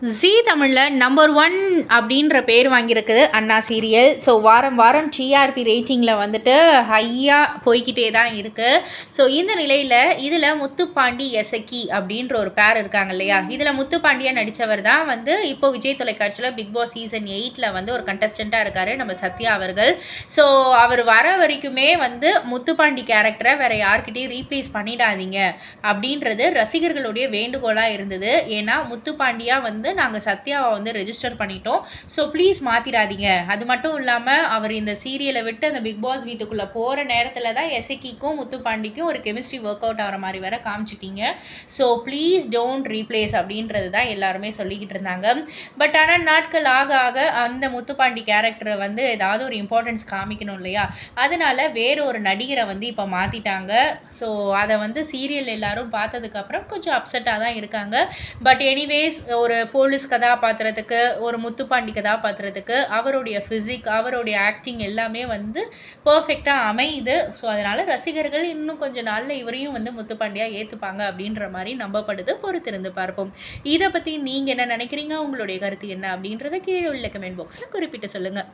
ஜீ தமிழில் number one அப்படின்ற பேர் வாங்கியிருக்குது அண்ணா சீரியல் ஸோ வாரம் வாரம் டிஆர்பி ரேட்டிங்கில் வந்துட்டு ஹையாக போய்கிட்டே தான் இருக்குது ஸோ இந்த நிலையில் இதில் முத்துப்பாண்டி எசக்கி அப்படின்ற ஒரு பேர் இருக்காங்க இல்லையா? இதில் முத்துப்பாண்டியாக நடித்தவர் தான் வந்து இப்போ விஜய் தொலைக்காட்சியில் பிக் பாஸ் சீசன் எயிட்டில் வந்து ஒரு கண்டஸ்டண்ட்டாக இருக்கார் நம்ம சத்யா அவர்கள். ஸோ அவர் வர வரைக்குமே வந்து முத்துப்பாண்டி கேரக்டரை வேறு யார்கிட்டையும் ரீப்ளேஸ் பண்ணிடாதீங்க அப்படின்றது ரசிகர்களுடைய வேண்டுகோளாக இருந்தது. ஏன்னா முத்துப்பாண்டியாக வந்து நாங்கள் சத்யாவை வந்து ரெஜிஸ்டர் பண்ணிட்டோம். ஸோ ப்ளீஸ் மாற்றிடாதீங்க அது மட்டும் இல்லாமல் அவர் இந்த சீரியலை விட்டு அந்த பிக் பாஸ் வீட்டுக்குள்ளே போகிற நேரத்தில் தான் எசக்கிக்கும் முத்துப்பாண்டிக்கும் ஒரு கெமிஸ்ட்ரி ஒர்க் அவுட் ஆகிற மாதிரி வேற காமிச்சிட்டீங்க. ஸோ ப்ளீஸ் டோன்ட் ரீப்ளேஸ் அப்படின்றது தான் எல்லாருமே சொல்லிக்கிட்டு இருந்தாங்க. பட் ஆனால் நாட்கள் ஆக ஆக அந்த முத்துப்பாண்டி கேரக்டரை வந்து ஏதாவது ஒரு இம்பார்ட்டன்ஸ் காமிக்கணும் இல்லையா? அதனால வேற ஒரு நடிகரை வந்து இப்போ மாற்றிட்டாங்க ஸோ அதை வந்து சீரியல் எல்லாரும் பார்த்ததுக்கப்புறம் கொஞ்சம் அப்செட்டாக தான் இருக்காங்க. பட் எனிவேஸ் ஒரு போலீஸ் கதாபாத்திரத்துக்கு ஒரு முத்துப்பாண்டி கதாபாத்திரத்துக்கு அவருடைய ஃபிசிக் அவருடைய ஆக்டிங் எல்லாமே வந்து பர்ஃபெக்டாக அமையுது. ஸோ அதனால் ரசிகர்கள் இன்னும் கொஞ்சம் நாளில் இவரையும் வந்து முத்துப்பாண்டியாக ஏற்றுப்பாங்க அப்படின்ற மாதிரி நம்பப்படுது. பொறுத்திருந்து பார்ப்போம். இதை பற்றி நீங்கள் என்ன நினைக்கிறீங்க? உங்களுடைய கருத்து என்ன அப்படின்றத கீழே உள்ள கமெண்ட் பாக்ஸில் குறிப்பிட்டு சொல்லுங்கள்